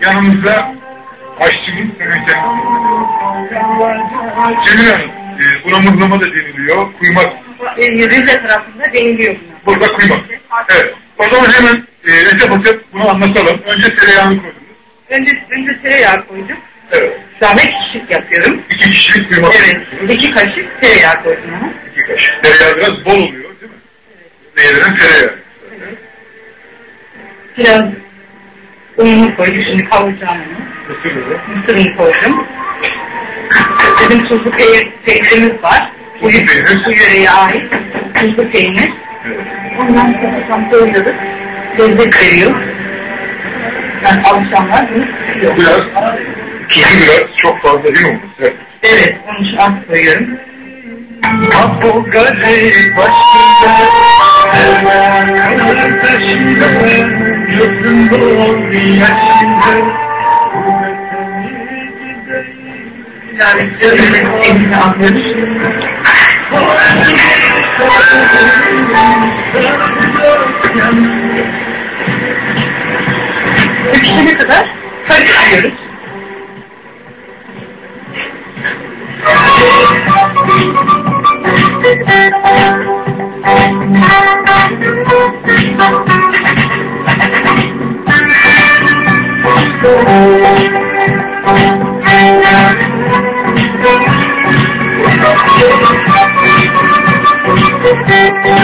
yanımızda aşçımız Mehmet Cemil Hanım, e, buna mıhlama da deniliyor, kuymak, Rize tarafında deniliyor burada kuymak. Evet, o zaman hemen e, etap etap bunu anlatalım. Önce tereyağını koydunuz. Önce, önce tereyağı koydum. Evet, Zahmet kişilik yapıyorum. iki kişilik kuymak. Evet. iki kaşık tereyağı koydum. İki kaşık. Tereyağı biraz bol oluyor değil mi? Neyden tereyağı. Biraz ununu koydum. Şimdi kavuracağım onu. Mısır unu. Mısırını koydum. Bizim tuzlu peynir, peynirimiz var. Bu, bu yöreye ait tuzlu peynir. Evet. Ondan sonra tam doğradık. Lezzet veriyor. Yani alışanlar bunu tutuyor. Biraz tuzu biraz çok fazla değil mi? Evet. Evet, onun için az koyuyorum. Bu garip başında Kalır taşında Gözüm yaşında Yani alıyoruz. Pişene kadar karıştırıyoruz.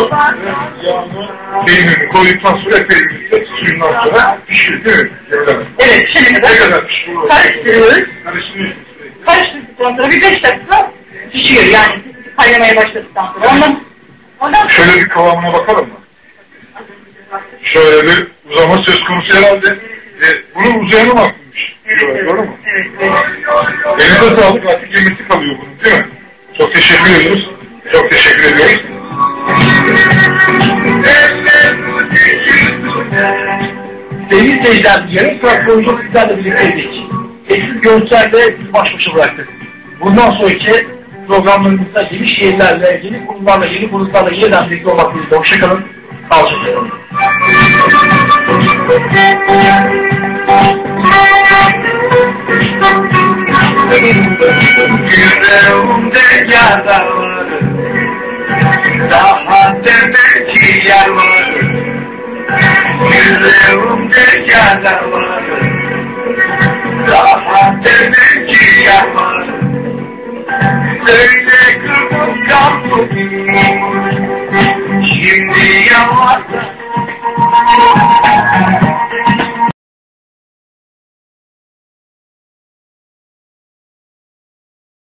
Sevduğum Peynirini koyduktan sonra peynirini suyundan sonra pişir değil mi? Evet. Ne kadar kadar karıştırıyoruz. Karıştırıyorsunuz. Karıştırdıktan sonra bir beş dakika pişiyor yani kaynamaya başladıktan sonra. Ondan, ondan Şöyle bir kıvamına bakalım mı? Şöyle bir uzama söz konusu herhalde. E, bunun uzayanı mı akılmış? Evet, Doğru mu? evet, evet. Elinize sağlık artık yemesi kalıyor bunun değil mi? Çok teşekkür ediyoruz. Çok teşekkür. Sevgili seyirciler, yarım saat boyunca sizlerle birlikteydik. Eksiz görüntülerle sizi baş başa bıraktık. Bundan sonraki programlarımızda yeni şehirlerle, yeni konularla, yeni konuklarla yeniden birlikte olmak dileğiyle. Hoşçakalın. Sağlıcakla kalın. Yüreğimde yara var Ki yer var Yüreğimde yara var ki yer var Söyle Şimdi yavaş